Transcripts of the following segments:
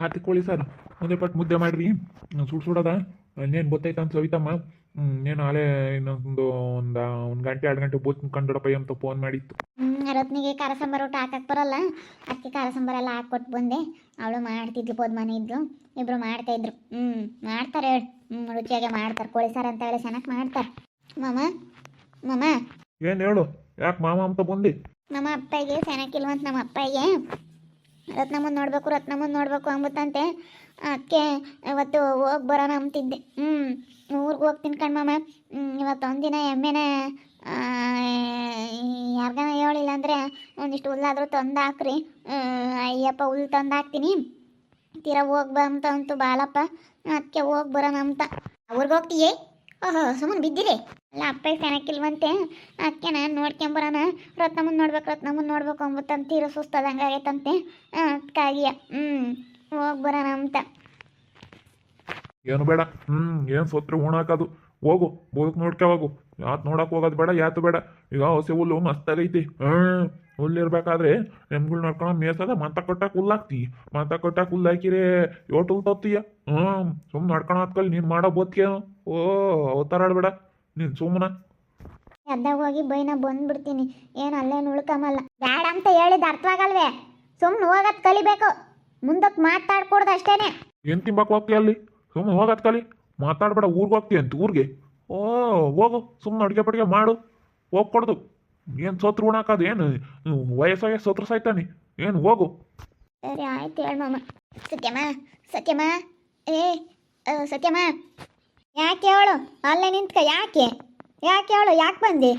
ಹಾತಿ ಕೋಳಿ ಸರ್ ಒಂದೇ ಪಟ್ಟು ಮುದ್ದೆ ಮಾಡ್ರಿ. ಸುಡ್ ಸುಡದ. ಇನ್ನೇನು ಗೊತ್ತಾಯ್ತಂತ ಅಂತ ಸವಿತಮ್ಮ. ಏನು ಆಲೇ ಇನ್ನೊಂದು ಒಂದು ಒಂದು ಗಂಟೆ ಎರಡು ಗಂಟೆ ಬೂತ್ ಕಂಡೋಡಪ್ಪ ಅಂತ ಫೋನ್ ಮಾಡಿತ್ತು. ರತ್ನಿಗೆ ಖಾರ ಸಾಂಬಾರು ಊಟ ಹಾಕಕ್ ಬರಲ್ಲ. ಅಕ್ಕಿ ಖಾರ ಸಾಂಬಾರು ಎಲ್ಲ ಹಾಕ್ಕೊಟ್ಟು ಬಂದೆ. ಅವಳು ಮಾಡ್ತಿದ್ಲು ಪದ್ಮನೆ ಇದ್ಲು ಇಬ್ರು ಮಾಡ್ತಾ ಇದ್ರು. ಹ್ಮ್ ಮಾಡ್ತಾರೆ ಹೇಳಿ. ಹ್ಮ್ ರುಚಿಯಾಗಿ ಮಾಡ್ತಾರೆ. ಕೋಳಿ ಸಾರು ಅಂತ ಹೇಳಿ ಚೆನ್ನಾಗಿ ಮಾಡ್ತಾರೆ. ಮಾಮ ಮಾಮ. ಏನು ಹೇಳು? ಯಾಕೆ ಮಾಮ ಅಂತ ಬಂದಿ? ನಮ್ಮ ಅಪ್ಪಗೆ ಚೆನ್ನಾಗಿಲ್ವಂತ ನಮ್ಮ ಅಪ್ಪಗೆ. ರತ್ನಮ್ಮನ್ ನೋಡ್ಬೇಕು, ರತ್ನಮ್ಮನ ನೋಡ್ಬೇಕು ಅಂಬತ್ತಂತೆ. ಅಕ್ಕೆ, ಇವತ್ತು ಹೋಗಿ ಬರೋಣ ಅಂತಿದ್ದೆ ಹ್ಞೂ ಊರಿಗೆ ಹೋಗ್ತೀನಿ ಇವತ್ತು ಒಂದಿನ ಎಮ್ಮೆನ ಯಾರಿಗಾನ ಹೇಳಿಲ್ಲ ಅಂದರೆ ಒಂದಿಷ್ಟು ಹುಲ್ಲಾದರೂ ತಂದು ಹಾಕ್ರಿ ಅಯ್ಯಪ್ಪ ಹುಲ್ ತಂದು ಹಾಕ್ತೀನಿ ತೀರ ಹೋಗಿ ಬಾ ಅಂತ ಅಂತು ಬಾಳಪ್ಪ. ಅದಕ್ಕೆ ಹೋಗಿ ಬರೋಣ ಅಂತ. ಊರಿಗೆ ಹೋಗ್ತೀಯೇ? ಓಹೋ ಸುಮ್ಮನೆ ಬಿದ್ದಿರಿ ಅಲ್ಲ ಅಪ್ಪಗೆ ಅಕ್ಕನ ಅದಕ್ಕೆ ನಾನು ನೋಡ್ಕೊಂಬರೋಣ ರತ್ನಮ್ಮನ್ ನೋಡ್ಬೇಕು ರತ್ನಮ್ಮನ್ ನೋಡ್ಬೇಕು ಅಂಬತ್ತಂತ ತೀರ ಸುಸ್ತದಂಗೆ ಆಗೈತಂತೆ. ಅದಕ್ಕಾಗಿ ಹ್ಞೂ ಹೋಗ್ ಬರೋಣ ಅಂತ. ಏನು ಬೇಡ ಹ್ಞೂ ಏನು ಸೊತ್ರೆ ಉಣಾಕದು. ಹೋಗು, ಬೋದಕ್ ನೋಡ್ಕೋವಾಗು ಯಾತ್ ನೋಡಕ್ ಹೋಗೋದು ಬೇಡ, ಯಾತು ಬೇಡ. ಈಗ ಹಸಿ ಹುಲ್ಲು ಮಸ್ತಾಗೈತಿ. ಹ್ಞೂ ಹುಲ್ಲಿರ್ಬೇಕಾದ್ರೆ ಎಮ್ಗಳು ನೋಡ್ಕೊಂಡು ಮೇಸದ ಮಾತ ಕೊಟ್ಟಾಕ ಹುಲ್ಲಾಕ್ತಿ ಮಾತ ಕೊಟ್ಟಾಕ ಯೋಟ್ ಹುಲ್ ತತ್ತೀಯ. ಹ್ಞೂ ಸುಮ್ಮನೆ ನೋಡ್ಕೊಂಡು ಹಾಕಲ್ ನೀನು ಮಾಡೋ ಬೋತ್ಕೇನು ಓ, ಅವತಾರ ಆಡ್ಬೇಡ. ನೀನು ಸುಮ್ಮನ ಎದ್ದಾಗ ಹೋಗಿ ಬೈನ ಬಂದ್ಬಿಡ್ತೀನಿ. ಏನು ಅಲ್ಲೇನು ಉಳ್ಕಮಲ್ಲ. ಬೇಡ ಅಂತ ಹೇಳಿದ ಅರ್ಥವಾಗಲ್ವೇ? ಸುಮ್ಮನೆ ಹೋಗೋದು ಕಲಿಬೇಕು. ಮುಂದಕ್ಕೆ ಮಾತಾಡ್ಕೊಡ್ದು ಅಷ್ಟೇನೆ. ಏನು ತಿಂಬಕ್ಕೆ ಹೋಗ್ತೀಯ ಅಲ್ಲಿ? ಸುಮ್ಮನೆ ಹೋಗತ್ ಕಲಿ. ಮಾತಾಡ್ಬೇಡ ಊರಿಗೆ ಹೋಗ್ತೀಯ ಅಂತ ಊರಿಗೆ. ಓ ಹೋಗು. ಸುಮ್ಮನೆ ಅಡುಗೆ ಪಡಿಗೆ ಮಾಡು. ಹೋಗ್ಕೊಡ್ದು. ಏನು ಸೋತ್ರ ಉಣಾಕದು? ಏನು ವಯಸ್ಸಾಗ ಸೋತ್ರ ಸಾಯ್ತಾನೆ ಏನು ಹೋಗು. ಸರಿ ಆಯ್ತು ಹೇಳ ಮಾಮ. ಸತ್ಯಮ್ಮ ಸತ್ಯಮ್ಮ. ಏ ಸತ್ಯಮ್ಮ. ಯಾಕೆ ಅವಳು? ಅಲ್ಲೇ ನಿಂತ್ಕ, ಯಾಕೆ? ಯಾಕೆ ಅವಳು? ಯಾಕೆ ಬಂದೆ?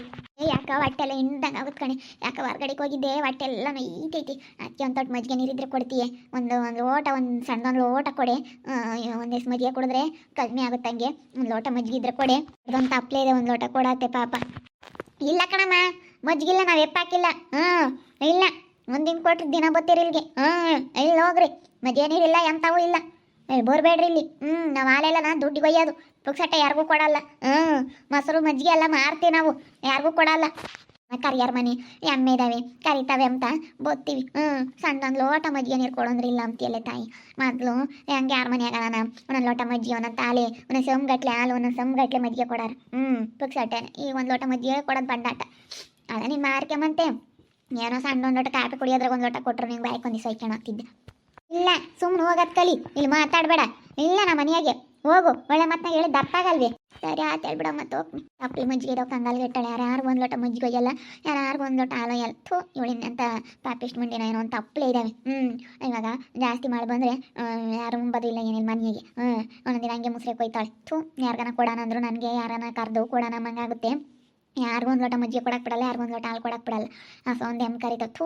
ಏ, ಯಾಕ ಹೊಟ್ಟೆಲ್ಲ ಹಿಂದಂಗೆ ಆಗುತ್ತೆ ಕಣೆ. ಯಾಕೆ ಹೊರ್ಗಡೆಗೆ ಹೋಗಿದ್ದೆ? ಹೊಟ್ಟೆ ಎಲ್ಲ ಈತೈತಿ ಅದಕ್ಕೆ ಒಂದು ತೊಟ್ಟು ಮಜ್ಜಿಗೆ ನೀರಿದ್ರೆ ಕೊಡ್ತೀಯ. ಒಂದು ಒಂದು ಲೋಟ ಒಂದು ಸಣ್ಣದೊಂದು ಲೋಟ ಕೊಡೆ. ಒಂದಿಷ್ಟು ಮಜ್ಜಿಗೆ ಕುಡಿದ್ರೆ ಕಡಿಮೆ ಹಂಗೆ. ಒಂದು ಲೋಟ ಮಜ್ಜಿಗೆ ಇದ್ರೆ ಕೊಡೆ. ಅದೊಂದು ತಪ್ಪಲೆ ಇದೆ, ಒಂದು ಲೋಟ ಕೊಡತ್ತೆ ಪಾಪ. ಇಲ್ಲ ಕಣಮ್ಮ, ಮಜ್ಜಿಗೆ ಇಲ್ಲ, ನಾವು ಎಪ್ಪಾಕಿಲ್ಲ. ಹ್ಞೂ ಇಲ್ಲ. ಮುಂದಿನ ಕೊಟ್ರೆ ದಿನ ಬತ್ತೀರಿ ಇಲ್ಲಿಗೆ ಹ್ಞೂ ಇಲ್ಲಿ ಹೋಗ್ರಿ. ಮಜ್ಜಿಗೆ ನೀರಿಲ್ಲ ಎಂಥವೂ ಇಲ್ಲ. ಬೋರ್ಬೇಡ್ರಿ ಇಲ್ಲಿ. ಹ್ಞೂ ನಾವು ಹಾಲೆಲ್ಲ ನಾನು ದುಡ್ಡಿಗೆ ಒಯ್ಯೋದು. ಪುಕ್ಸಟ್ಟೆ ಯಾರಿಗೂ ಕೊಡಲ್ಲ. ಹ್ಞೂ ಮೊಸರು ಮಜ್ಜಿಗೆ ಎಲ್ಲ ಮಾರ್ತೀವಿ ನಾವು. ಯಾರಿಗೂ ಕೊಡಲ್ಲ. ಕರಿಯಾರ ಮನೆ ಎಮ್ಮೆ ಇದಾವೆ. ಕರಿತಾವೆ ಅಂತ ಬೋತ್ತೀವಿ. ಹ್ಞೂ ಒಂದ್ ಲೋಟ ಮಜ್ಜಿಗೆ ನೀರು ಕೊಡೋಂದ್ರೆ ಇಲ್ಲ ಅಂತೀಯಲ್ಲ ತಾಯಿ. ಮೊದಲು ಹಂಗೆ ಯಾರ ಮನೆಯಾಗ ನಾನು ಒಂದೊಂದು ಲೋಟ ಮಜ್ಜಿ ಒಂದೊಂದು ತಾಲೆ ಒಂದೊಂದು ಸೊಮ್ಗಟ್ಲೆ ಹಾಲು, ಒಂದೊಂದು ಸೊಮ್ಗಟ್ಲೆ ಮಜ್ಜಿಗೆ ಕೊಡಾರ. ಹ್ಞೂ ಪುಕ್ಸಟ್ಟೆ ಈಗ ಒಂದು ಲೋಟ ಮಜ್ಜಿಗೆ ಕೊಡೋದು ಬಂಡಾಟ. ಅದ ನೀನು ಮಾರ್ಕೆಂಬಂತೆ ಏನೋ ಸಣ್ಣ ಒಂದು ಲೋಟ ಕಾಪಿ ಕುಡಿಯೋದ್ರಾಗ ಒಂದು ಲೋಟ ಕೊಟ್ಟರು ನಿಂಗೆ ಒಂದು ಸೈಕಣ ಹೋಗ್ತಿದ್ದೆ ಇಲ್ಲ ಸುಮ್ಮನೆ ಹೋಗೋದು ಕಲಿ. ಇಲ್ಲಿ ಮಾತಾಡಬೇಡ. ಇಲ್ಲ, ನಮ್ಮ ಮನೆಯಾಗೆ. ಹೋಗು, ಒಳ್ಳೆ ಮತ್ತೆ ಹೇಳಿ ದಪ್ಪಾಗಲ್ವೇ ಸರಿ, ಆತ ಹೇಳ್ಬಿಡ ಮತ್ತೆ ಹೋಗ್ನಿ ಅಪ್ಪಿ ಮಜ್ಜಿಗೆ ಇರೋ ಕಂಗಾಲ್ ಇಟ್ಟಾಳೆ. ಯಾರು ಒಂದು ಲೋಟ ಮಜ್ಜಿಗೆ ಒಯ್ಯಲ್ಲ? ಯಾರು ಒಂದು ಲೋಟ ಹಾಲು ಎಲ್ಲ ಥೂ, ಇವಳಿನ ಅಂತ ಪಾಪಿಸ್ಟ್ ಮಂಡಿನ ಏನೋ ಅಂತ ಅಪ್ಪಳೆ ಇದ್ದಾವೆ ಹ್ಞೂ ಇವಾಗ ಜಾಸ್ತಿ ಮಾಡಿ ಬಂದರೆ ಯಾರು ಮುಂಬದು ಇಲ್ಲ ಏನಿಲ್ಲ ಮನೆಗೆ. ಹ್ಞೂ ದಿನ ಹಂಗೆ ಮುಸ್ರೆ ಕೊಯ್ತಾಳೆ. ಥೂ, ಯಾರ್ಗನ ಕೊಡೋಣ ಅಂದ್ರು ನನಗೆ ಯಾರನ್ನ ಕರೆದು ಕೊಡೋಣ ಮಂಗಾಗುತ್ತೆ ಯಾರಿಗೂ ಒಂದು ಲೋಟ ಮಜ್ಜಿಗೆ ಕೊಡಕ್ಕೆ ಬಿಡಲ್ಲ, ಯಾರಿಗೂ ಒಂದು ಲೋಟ ಹಾಲು ಕೊಡಕ್ಕೆ ಬಿಡಲ್ಲ. ಆ ಸೌಂದ್ ಎಂ ಕರಿತ ಥೂ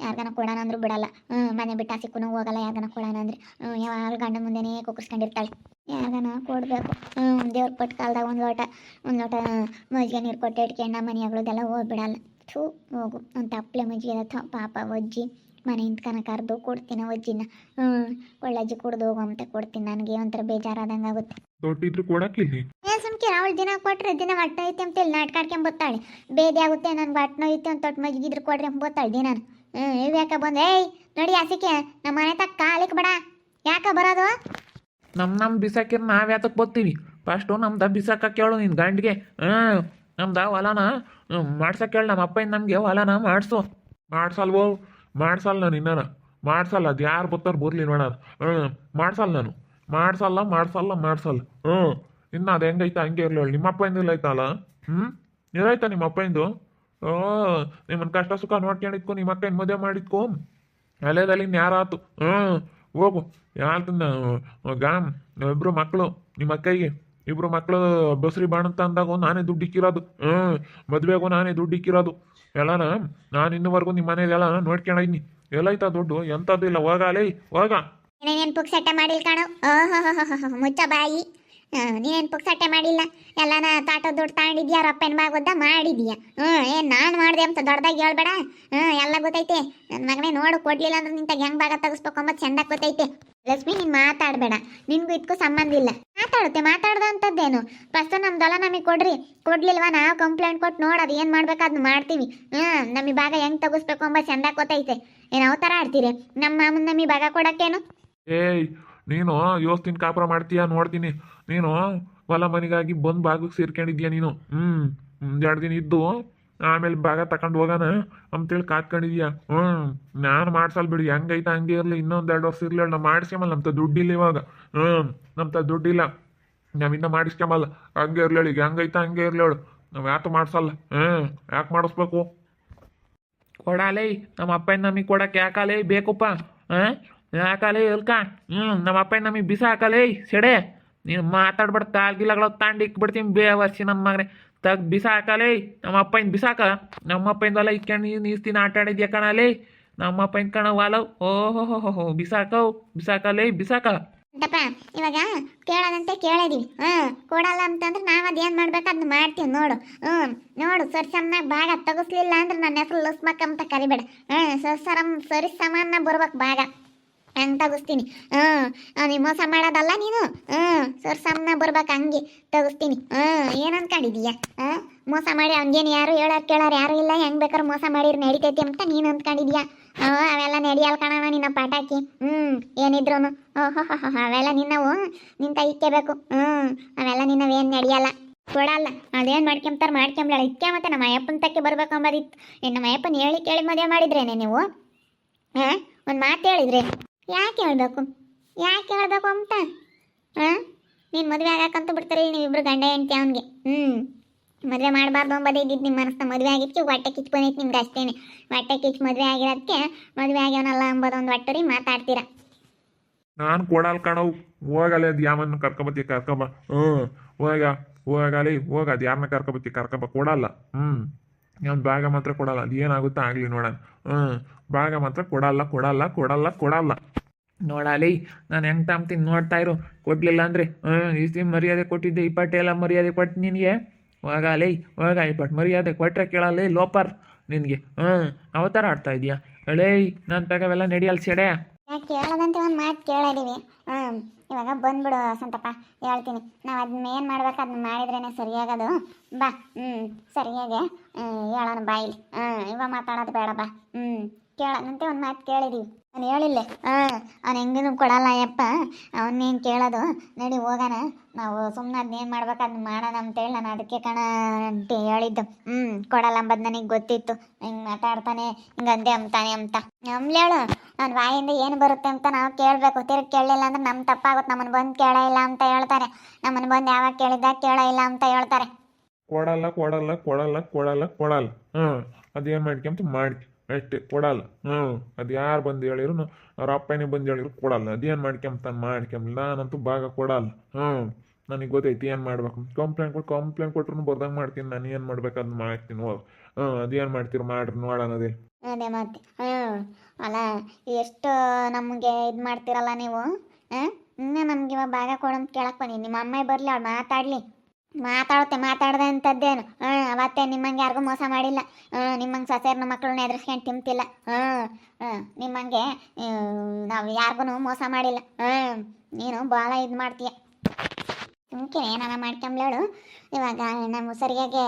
ಯಾರಿಗಾನ ಕೊಡೋಣ ಅಂದ್ರೂ ಬಿಡಲ್ಲ. ಹ್ಞೂ ಮನೆ ಬಿಟ್ಟು ಸಿಕ್ಕೂ ಹೋಗಲ್ಲ ಯಾರ್ಗಾನ ಕೊಡೋಣ ಅಂದ್ರೆ. ಹ್ಞೂ ಯಾವಾಗ ಗಂಡ ಮುಂದೆನೇ ಕುಕ್ಕರ್ಸ್ಕೊಂಡಿರ್ತಾಳೆ ಯಾರ್ಗಾನ ಕೊಡಬೇಕು. ಹ್ಞೂ ದೇವ್ರ ಪಟ್ಟು ಕಾಲ್ದಾಗ ಒಂದು ಲೋಟ ಒಂದು ಲೋಟ ಮಜ್ಜಿಗೆ ನೀರು ಕೊಟ್ಟು ಇಟ್ಕೊಂಡು ಮನೆಗಳದೆಲ್ಲ ಹೋಗ್ಬಿಡಲ್ಲ. ಥೂ ಹೋಗು. ಒಂದು ತಪ್ಪಲೆ ಮಜ್ಜಿಗೆ ಥೋ ಪಾಪ ಒಜ್ಜಿ ಮನೆ ಕನಕ ಕರೆದು ಕೊಡ್ತೀನಿ ಒಜ್ಜಿನ ಹ್ಞೂ ಒಳ್ಳಜ್ಜಿ ಕುಡ್ದು ಹೋಗಂತ ಕೊಡ್ತೀನಿ. ನನಗೆ ಒಂಥರ ಬೇಜಾರಾದಂಗೆ ಆಗುತ್ತೆ. ತೊಟ್ಟಿದ್ರು ಕೊಡಕ್ಲಿಲ್ಲಿ ಏನ್ ಸುಮ್ಕೆ ಅವಳು ದಿನ ಕೊಟ್ರೆ ದಿನ ಹೊಟ್ಟೆ ಐತಿ ಅಂತ ಹೇಳಿ ನಾಟಕ ಆಡ್ಕೊಂಡ್ ಬತ್ತಾಳೆ. ಬೇದಿ ಆಗುತ್ತೆ ನನ್ಗೆ ಹೊಟ್ಟೆ ಐತಿ ಅಂತ ತೊಟ್ಟು ಇದ್ರೆ ಕೊಡ್ರಿ ಅಂತ ಬತ್ತಾಳೆ ದಿನ ಹ್ಞೂ ಇವ್ ಯಾಕೆ ಬಂದೆ? ಏಯ್, ನೋಡಿ ಆಸಿಕೆ ನಮ್ಮ ಮನೆ ತಕ್ಕ ಕಾಲಿಕ್ ಬೇಡ ಯಾಕೆ ಬರೋದು? ನಮ್ಮ ನಮ್ಮ ಬಿಸಾಕಿರ್ ನಾವು ಯಾತಕ್ಕೆ ಬರ್ತೀವಿ? ಫಸ್ಟು ನಮ್ದು ಬಿಸಾಕ ಕೇಳು ನಿನ್ನ ಗಂಡಿಗೆ. ಹಾಂ ನಮ್ದು ಹೊಲನ ಮಾಡ್ಸಕ್ಕೆ ಹೇಳು ನಮ್ಮ ಅಪ್ಪ ನಮಗೆ ಹೊಲನ ಮಾಡಿಸು. ಮಾಡ್ಸಲ್ವೋ? ಮಾಡ್ಸಲ್ಲ ನಾನು ನಿನ್ನನ ಮಾಡ್ಸಲ್ಲ, ಅದು ಯಾರು ಬರ್ತಾರೆ ಬರಲಿ ನೋಡೋದು ಹ್ಞೂ ಮಾಡ್ಸಲ್ಲ ನಾನು. ಮಾಡ್ಸಲ್ಲ ಮಾಡ್ಸಲ್ಲ ಮಾಡ್ಸಲ್ಲ ಹ್ಞೂ ಇನ್ನು ಅದು ಹೆಂಗೈತೆ ಹಂಗೆ ಇರಲಿ ನಿಮ್ಮ ಇಂದ ಇಲ್ಲ ಐತಲ್ಲ? ಹ್ಞೂ ಇರಾಯ್ತಾ ನಿಮ್ಮ ಅಪ್ಪಂದು ಓ ನಿಮ್ಮನ್ ಕಷ್ಟ ಸುಖ ನೋಡ್ಕೊಂಡಿದ್ಕೊ ನಿಮ್ಮ ಅಕ್ಕನ ಮದುವೆ ಮಾಡಿದ್ಕೊ? ಅಲೆದಲ್ಲಿ ಯಾರಾತು? ಹ್ಮ್ ಹೋಗು. ಯಾರ್ದನ್ನ? ಗಾಮ್ ಇಬ್ರು ಮಕ್ಕಳು ನಿಮ್ಮ ಅಕ್ಕಿಗೆ. ಇಬ್ರು ಮಕ್ಕಳು ಬಸ್ರಿ ಬಾಣಂತ ಅಂದಾಗ ನಾನೇ ದುಡ್ಡು ಇಕ್ಕಿರೋದು. ಹ್ಮ್ ಮದ್ವೆಗೂ ನಾನೇ ದುಡ್ಡು ಇಕ್ಕಿರೋದು. ಎಲ್ಲಾನ, ನಾನು ಇನ್ನುವರೆಗೂ ನಿಮ್ಮ ಎಲ್ಲ ನೋಡ್ಕೊಂಡಿದ್ದೀನಿ ಎಲ್ಲೈತಾ ದುಡ್ಡು? ಎಂಥದ್ದು ಇಲ್ಲ. ಹೋಗಲೇ ಹೋಗ. ಮುಚ್ಚ ಬಾಯಿ. ನೀನೇನು ಪುಕ್ಸಟ್ಟೆ ಮಾಡಿಲ್ಲ? ಎಲ್ಲಾನ ತಾಟ ದುಡ್ಡು ತಗೊಂಡಿದ್ಯಾ ರಪ್ಪನ ಬಾಗೋದ ಮಾಡಿದ್ಯಾ? ಹ್ಞೂ, ಏನು ನಾನು ಮಾಡಿದೆ ಅಂತ ದೊಡ್ಡದಾಗಿ ಹೇಳ್ಬೇಡ? ಹ್ಞೂ, ಎಲ್ಲ ಗೊತ್ತೈತೆ. ನನ್ನ ಮಗನೇ ನೋಡು, ಕೊಡ್ಲಿಲ್ಲ ಅಂದ್ರೆ ನಿಂತಾಗ ಹೆಂಗ್ ಭಾಗ ತೆಗಿಸ್ಬೇಕು ಅಂಬತ್ತು ಚಂದ ಗೊತ್ತೈತೆ. ಲಕ್ಷ್ಮಿ, ನೀನು ಮಾತಾಡಬೇಡ. ನಿನಗೂ ಇದಕ್ಕೂ ಸಂಬಂಧ ಇಲ್ಲ. ಮಾತಾಡುತ್ತೆ, ಮಾತಾಡ್ದ ಫಸ್ಟು ಫಸ್ಟ್ ದೊಲ ನಮಗೆ ಕೊಡ್ರಿ. ಕೊಡ್ಲಿಲ್ವಾ, ನಾವು ಕಂಪ್ಲೇಂಟ್ ಕೊಟ್ಟು ನೋಡೋದು ಏನು ಮಾಡ್ಬೇಕಾದ್ನ ಮಾಡ್ತೀವಿ. ಹ್ಞೂ, ನಮಗೆ ಭಾಗ ಹೆಂಗ್ ತೆಗಿಸ್ಬೇಕು ಅಂಬ ಚಂದ ಗೊತ್ತೈತೆ. ಏನು ಯಾವ ಥರ ಆಡ್ತೀರಿ? ನಮ್ಮ ಮಾಮನ ನಮಗೆ ಭಾಗ ಕೊಡೋಕ್ಕೇನು? ಏಯ್ ನೀನು ಯೋಸ್ತಿನ ಕಾಪುರ ಮಾಡ್ತೀಯ? ನೋಡ್ತೀನಿ. ನೀನು, ಹೊಲ ಮನೆಗಾಗಿ ಬಂದು ಭಾಗಕ್ಕೆ ಸೇರ್ಕೊಂಡಿದ್ಯಾ ನೀನು? ಹ್ಞೂ ಒಂದೆರಡು ದಿನ ಇದ್ದು, ಆಮೇಲೆ ಭಾಗ ತಗೊಂಡು ಹೋಗೋಣ ಅಂತೇಳಿ ಕಾತ್ಕೊಂಡಿದ್ಯಾ ಹ್ಞೂ ನಾನು ಮಾಡ್ಸಲ್ ಬಿಡಿ. ಹೆಂಗೈತೆ, ಹಂಗೆ ಇರಲಿ. ಇನ್ನೊಂದು ಎರಡು ವರ್ಷ ಇರಲಿ. ನಾವು ಮಾಡಿಸ್ಕೊಂಬಲ್ಲ ನಮ್ಮ ದುಡ್ಡಿಲ್ಲ ಇವಾಗ. ಹ್ಞೂ ನಮ್ಮ ದುಡ್ಡಿಲ್ಲ. ನಾವಿನ್ನ ಮಾಡಿಸ್ಕೊಂಬಲ್ಲ ಹಂಗೆ ಇರ್ಲೇಳು ಈಗ ಹೆಂಗೈತೆ, ಹಂಗೆ ಇರ್ಲೇಳು ನಾವು ಯಾತು ಮಾಡ್ಸಲ್ಲ? ಹ್ಞೂ ಯಾಕೆ ಮಾಡಿಸ್ಬೇಕು? ಕೊಡಾಲೇ ನಮ್ಮ ಅಪ್ಪ ನಮಗೆ ಕೊಡಕ್ಕೆ ಯಾಕಾಲೇ ಬೇಕಪ್ಪ. ಹಾಂ? ಯಾಕಾಲೇ ಇಲ್ಕ. ಹ್ಞೂ ನಮ್ಮ ಅಪ್ಪ ನಮಗೆ ಬಿಸ ಹಾಕಲೇ. ಸೆಡೆ. ನೀನು ಮಾತಾಡ್ಬಿಡ ಕಾಲ್ಗಿಲ್ಲಗಳ ತಾಂಡಿ ಇಕ್ಬಿಡ್ತೀನಿ ಬೇ ವರ್ಷ ನನ್ನ ಮಗನೇ. ತಗ್ ಬಿಸ ಹಾಕಲೇ. ನಮ್ಮ ಅಪ್ಪನ ಬಿಸಾಕ ನಮ್ಮ ಅಪ್ಪನ ಹೊಲ ಇಕ್ಕೊಂಡು ನೀನು ಈಸ್ತಿನ ಆಟ ಆಡಿದ್ಯಾ ಕಣಲೇ. ನಮ್ಮ ಅಪ್ಪನ ಕಣ ವಾಲವ್ ಓಹೋ ಹೋ ಹೋ ಬಿಸಾಕವ್ ಬಿಸಾಕಲೇ ಬಿಸಾಕ ಅಂತಪ್ಪ ಇವಾಗ ಕೇಳೋದಂತೆ ಕೇಳಿದೀವಿ ಹಾಂ ಕೊಡಲ್ಲ ಅಂತಂದ್ರೆ ನಾವು ಅದೇನು ಮಾಡ್ಬೇಕು ಅದನ್ನ ಮಾಡ್ತೀವಿ ನೋಡು. ಹ್ಞೂ ನೋಡು, ಸರಿ ಸಮನಾಗ ಭಾಗ ತಗಸ್ಲಿಲ್ಲ ಅಂದ್ರೆ ನನ್ನ ಹೆಸರು ಲಸ್ಮಕ್ಕಂತ ಕರಿಬೇಡ. ಹ್ಞೂ ಸರಿ ಸರಂ ಸರಿ ಸಮಾನ ಬರ್ಬೇಕು ಭಾಗ. ಹಂಗೆ ತಗಸ್ತೀನಿ? ಹಾಂ ನೀ ಮೋಸ ಮಾಡೋದಲ್ಲ ನೀನು? ಹ್ಞೂ. ಸರ್ ಸಮನ ಬರ್ಬೇಕು ಹಂಗೆ ತಗಸ್ತೀನಿ. ಹಾಂ ಏನು ಅಂದ್ಕೊಂಡಿದೀಯ? ಹಾಂ ಮೋಸ ಮಾಡಿ ಹಂಗೇನು ಯಾರು ಹೇಳೋರು ಕೇಳೋರು ಯಾರು ಇಲ್ಲ? ಹೆಂಗೆ ಬೇಕಾದ್ರೆ ಮೋಸ ಮಾಡಿರಿ ನಡಿತೈತಿ ಅಂತ ನೀನು ಅಂದ್ಕೊಂಡಿದ್ಯಾ? ಹ್ಞೂ, ಅವೆಲ್ಲ ನಡೆಯಲ್ಲ ಕಣವ ನಿನ್ನ ಪಟಾಕಿ ಹ್ಞೂ. ಏನಿದ್ರು ಓಹೋ ಅವೆಲ್ಲ ನಿನ್ನವು? ನಿಂತ ಇಕ್ಕೇಬೇಕು ಹ್ಞೂ. ಅವೆಲ್ಲ ನಿನ್ನವೇನು ನಡೆಯಲ್ಲ ಕೊಡಲ್ಲ. ಅದೇನು ಮಾಡ್ಕೊಂಬ್ತಾರೆ ಮಾಡ್ಕೊಂಬ್ಲಾಳ? ಇಕ್ಕೆ ಮತ್ತೆ ನಮ್ಮ ಅಯ್ಯಪ್ಪನ ತಕ್ಕೆ ಬರ್ಬೇಕಂಬದಿತ್ತು ನಮ್ಮ ಅಯ್ಯಪ್ಪನ ಹೇಳಿ ಕೇಳಿ ಮದುವೆ ಮಾಡಿದ್ರೇನೆ ನೀವು? ಹಾಂ ಒಂದು ಮಾತು ಹೇಳಿದ್ರಿ? ಯಾಕೆ ಹೇಳ್ಬೇಕು? ಯಾಕೆ ಹೇಳ್ಬೇಕು ಅಂತ? ಹಾಂ ನೀನು ಮದುವೆ ಆಗಕ್ಕಂತ ಬಿಡ್ತಾರೆ, ನೀವಿಬ್ರು ಗಂಡ ಹೆಂಡತಿ ಅವನಿಗೆ. ಹ್ಞೂ ಮದುವೆ ಮಾಡಬಾರ್ದು ಅಂಬದೇ ಇದ್ದಿದ್ದು ನಿಮ್ಮ ಮನಸ್ಸನ್ನ ಮದುವೆ ಆಗಿತ್ತು, ಹೊಟ್ಟೆ ಕಿಚ್ಚು ಬಂದಿತ್ತು ನಿಮ್ಗೆ ಅಷ್ಟೇನೆ. ಹೊಟ್ಟೆ ಕಿಚ್ಚು ಮದುವೆ ಆಗಿರೋದಕ್ಕೆ ಮದುವೆ ಆಗ್ಯವನಲ್ಲ ಅಂಬೋದು ಒಂದು ಒಟ್ಟರಿ ಮಾತಾಡ್ತೀರಾ? ನಾನು ಕೊಡಲ್ಲ ಕಣವು ಹೋಗಲ್ಲ ಅದು ಯಾವನ್ನ ಕರ್ಕೊಬತ್ತಿ, ಕರ್ಕೊಬ. ಹ್ಞೂ ಹೋಗ, ಹೋಗಲಿ, ಹೋಗ, ಅದು ಯಾರನ್ನ ಕರ್ಕೊಬತ್ತಿ, ಕರ್ಕೊಂಬ ಕೊಡಲ್ಲ ಹ್ಞೂ ನಾನು ಬ್ಯಾಗ ಮಾತ್ರ ಕೊಡಲ್ಲ. ಅದು ಏನಾಗುತ್ತೋ ಆಗಲಿ ನೋಡೋಣ. ಹ್ಞೂ ಬ್ಯಾಗ ಮಾತ್ರ ಕೊಡಲ್ಲ ಕೊಡಲ್ಲ ಕೊಡಲ್ಲ ಕೊಡಲ್ಲ. ನೋಡಲಿ ನಾನು ಹೆಂಗೆ ತಾಂಬ್ತೀನಿ ನೋಡ್ತಾ ಇರು. ಕೊಡ್ಲಿಲ್ಲ ಅಂದರೆ ಹ್ಞೂ ಇಷ್ಟು ಮರ್ಯಾದೆ ಕೊಟ್ಟಿದ್ದೆ ಇಪ್ಪಟ್ಟೆ ಎಲ್ಲ ಮರ್ಯಾದೆ ಕೊಟ್ಟು ನಿನಗೆ? ಹೋಗಲಿ ಹೋಗ ಇಪ್ಪಟ್ಟು ಮರ್ಯಾದೆ ಕೊಟ್ಟರೆ ಕೇಳಲ್ಲ ಲೋಪರ್ ನಿನಗೆ. ಹ್ಞೂ ಅವತಾರ ಆಡ್ತಾ ಇದೆಯಾ? ಅಳೇ ನಾನು ತಗವೆಲ್ಲ ನಡೆಯಲ್ಲ ಯಾಕೆ ಕೇಳದಂತೆ ಒಂದು ಮಾತು ಕೇಳಿದೀವಿ. ಹ್ಞೂ ಇವಾಗ ಬಂದ್ಬಿಡು ಸಂತಪ್ಪ, ಹೇಳ್ತೀನಿ. ನಾವು ಅದನ್ನ ಏನು ಮಾಡ್ಬೇಕು ಅದನ್ನ ಮಾಡಿದ್ರೇ ಸರಿಯಾಗೋದು. ಬಾ ಹ್ಞೂ ಸರಿಯಾಗಿ ಹೇಳೋಣ ಬಾಯಿಲಿ ಹ್ಞೂ ಇವಾಗ ಮಾತಾಡೋದು ಬೇಡ, ಬಾ. ಹ್ಞೂ ಕೇಳೋದಂತೆ ಒಂದು ಮಾತು ಕೇಳಿದೀವಿ ನಾನು ಹೇಳಿಲ್ಲ. ಹಾ ಅವ್ನು ಹೆಂಗೂ ಕೊಡಲ್ಲ ಅಯ್ಯಪ್ಪ. ಅವನ್ನೇನು ಕೇಳೋದು? ನಡಿ ಹೋಗೋಣ. ನಾವು ಸುಮ್ಮನೆ ಅದನ್ನೇನು ಮಾಡ್ಬೇಕು ಅದನ್ನ ಮಾಡೋಣ ಅಂತೇಳಿ ನಾನು ಅದಕ್ಕೆ ಕಣ ಅಂತ ಹೇಳಿದ್ದು. ಹ್ಮ್, ಕೊಡಲ್ಲ ಅಂಬದು ನನಗೆ ಗೊತ್ತಿತ್ತು. ಹಿಂಗ್ ಮಾತಾಡ್ತಾನೆ, ಹಿಂಗ ಅಂದೆ ಅಂತಾನೆ ಅಂತ. ನಮ್ಲೇಳು ನನ್ನ ಬಾಯಿಂದ ಏನು ಬರುತ್ತೆ ಅಂತ ನಾವು ಕೇಳಬೇಕು. ತಿರುಗಿ ಕೇಳಲಿಲ್ಲ ಅಂದ್ರೆ ನಮ್ಮ ತಪ್ಪಾಗುತ್ತೆ ನಮ್ಮನ್ನು ಬಂದು ಕೇಳ ಇಲ್ಲ ಅಂತ ಹೇಳ್ತಾರೆ. ನಮ್ಮನ್ನು ಬಂದು ಯಾವಾಗ ಕೇಳಿದ ಕೇಳ ಇಲ್ಲ ಅಂತ ಹೇಳ್ತಾರೆ. ಕೊಡಲ್ಲ ಕೊಡಲ್ಲ ಕೊಡಲ್ಲ ಕೊಡಲ್ಲ ಕೊಡಲ್ಲ. ಹ್ಮ್, ಅದೇನು ಮಾಡ್ಕೊಂತ ಮಾಡಿ ಅಷ್ಟೇ ಕೊಡಲ್ಲ. ಹ್ಞೂ. ಅದು ಯಾರು ಬಂದು ಹೇಳಿರು ಅವ್ರ ಅಪ್ಪನೇ ಬಂದು ಹೇಳಿದ್ರು ಕೊಡಲ್ಲ. ಅದೇನು ಮಾಡ್ಕೊಂಬ್ತಾನೆ ಮಾಡ್ಕೊಂಬ ನಾನಂತೂ ಭಾಗ ಕೊಡಲ್ಲ. ಹ್ಞೂ. ನನಗೆ ಗೊತ್ತೈತಿ ಏನು ಮಾಡ್ಬೇಕು ಕಂಪ್ಲೇಂಟ್ ಕೊಟ್ಟು ಕಂಪ್ಲೇಂಟ್ ಕೊಟ್ರು ಬರ್ದಂಗೆ ಮಾಡ್ತೀನಿ. ನಾನು ಏನು ಮಾಡ್ಬೇಕು ಅದನ್ನ ಮಾಡ್ತೀನಿ ಹೋಗಿ. ಹ್ಞೂ. ಅದೇನು ಮಾಡ್ತೀರಿ ಮಾಡ್ರಿ ನೋಡೋಣ ಅದೇ. ಅದೇ ಮತ್ತೆ. ಹ್ಞೂ. ಅಲ್ಲ, ಎಷ್ಟು ನಮಗೆ ಇದು ಮಾಡ್ತೀರಲ್ಲ ನೀವು? ಹಾಂ ಇನ್ನೂ ನಮ್ಗೆ ಇವಾಗ ಭಾಗ ಕೊಡಂತ ಕೇಳಕ್ಕೆ ಬನ್ನಿ ನಿಮ್ಮ ಅಮ್ಮ ಬರಲಿ, ಅವ್ಳು ಮಾತಾಡಲಿ. ಮಾತಾಡುತ್ತೆ ಮಾತಾಡ್ದೆ ಅಂತದ್ದೇನು ಹಾಂ ಅವತ್ತೆ ನಿಮ್ಮಂಗೆ ಯಾರಿಗೂ ಮೋಸ ಮಾಡಿಲ್ಲ. ಹಾಂ ನಿಮ್ಮಂಗೆ ಸೊಸೆಯರ್ನ ಮಕ್ಕಳನ್ನ ಎದುರಿಸ್ಕೊಂಡು ತಿಂತಿಲ್ಲ. ಹಾಂ ನಿಮ್ಮಂಗೆ ನಾವು ಯಾರಿಗೂ ಮೋಸ ಮಾಡಿಲ್ಲ. ಹಾಂ ನೀನು ಭಾಳ ಇದು ಮಾಡ್ತೀಯ ಸುಮ್ಕೆ ಏನಾರ ಮಾಡ್ಕೊಂಬ್ಲೇಳು ಇವಾಗ ನಮ್ಮ ಸರಿಯಾಗಿ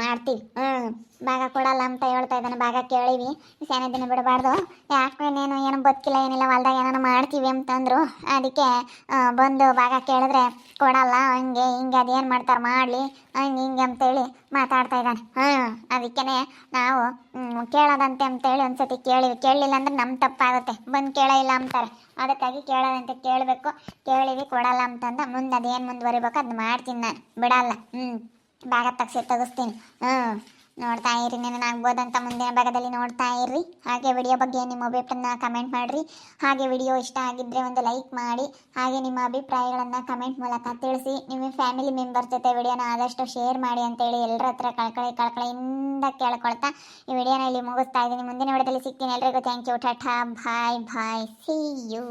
ಮಾಡ್ತೀವಿ ಹ್ಞೂ ಭಾಗ ಕೊಡಲ್ಲ ಅಂತ ಹೇಳ್ತಾ ಇದ್ದಾನೆ, ಭಾಗ ಕೇಳೀವಿ. ಸೇನೆ ದಿನ ಬಿಡಬಾರ್ದು. ಯಾಕೆ ನೀನು ಏನು ಬದುಕಿಲ್ಲ ಏನಿಲ್ಲ, ಹೊಲ್ದಾಗ ಏನಾರು ಮಾಡ್ತೀವಿ ಅಂತಂದರು. ಅದಕ್ಕೆ ಬಂದು ಭಾಗ ಕೇಳಿದ್ರೆ ಕೊಡಲ್ಲ, ಹಂಗೆ, ಹಿಂಗೆ, ಅದೇನು ಮಾಡ್ತಾರೆ, ಮಾಡಲಿ, ಹಂಗೆ, ಹಿಂಗೆ ಅಂತೇಳಿ ಮಾತಾಡ್ತಾ ಇದ್ದಾನೆ. ಹ್ಞೂ ಅದಕ್ಕೇ ನಾವು ಕೇಳೋದಂತೆ ಅಂತೇಳಿ ಒಂದ್ಸತಿ ಕೇಳಿವಿ. ಕೇಳಲಿಲ್ಲ ಅಂದ್ರೆ ನಮ್ಮ ತಪ್ಪಾಗುತ್ತೆ. ಬಂದು ಕೇಳ ಅಂತಾರೆ. ಅದಕ್ಕಾಗಿ ಕೇಳೋದಂತೆ ಕೇಳಬೇಕು. ಕೇಳಿವಿ, ಕೊಡಲ್ಲ ಅಂತಂದ. ಮುಂದೆ ಅದೇನು ಮುಂದುವರಿಬೇಕು ಅದನ್ನ ಮಾಡ್ತೀನಿ ನಾನು. ಬಿಡಲ್ಲ. ಹ್ಞೂ ಭಾಗ ತಗ್ಸಿ ತೆಗಿಸ್ತೀನಿ. ಹ್ಞೂ ನೋಡ್ತಾ ಇರಿ ಆಗ್ಬೋದಂತ ಮುಂದಿನ ಭಾಗದಲ್ಲಿ ನೋಡ್ತಾ ಇರ್ರಿ. ಹಾಗೆ ವಿಡಿಯೋ ಬಗ್ಗೆ ನಿಮ್ಮ ಅಭಿಪ್ರಾಯನ ಕಮೆಂಟ್ ಮಾಡಿರಿ. ಹಾಗೆ ವಿಡಿಯೋ ಇಷ್ಟ ಆಗಿದ್ದರೆ ಒಂದು ಲೈಕ್ ಮಾಡಿ. ಹಾಗೆ ನಿಮ್ಮ ಅಭಿಪ್ರಾಯಗಳನ್ನು ಕಮೆಂಟ್ ಮೂಲಕ ತಿಳಿಸಿ. ನಿಮ್ಮ ಫ್ಯಾಮಿಲಿ ಮೆಂಬರ್ ಜೊತೆ ವಿಡಿಯೋನ ಆದಷ್ಟು ಶೇರ್ ಮಾಡಿ ಅಂತೇಳಿ ಎಲ್ಲರ ಹತ್ರ ಕಳ್ಕಳಿ, ಕಳ್ಕಳಿಯಿಂದ ಕೇಳ್ಕೊಳ್ತಾ ಈ ವಿಡಿಯೋನ ಇಲ್ಲಿ ಮುಗಿಸ್ತಾ ಇದ್ದೀನಿ. ಮುಂದಿನ ವಿಡಿಯೋದಲ್ಲಿ ಸಿಗ್ತೀನಿ ಎಲ್ರಿಗೂ. Thank you tata bye bye see you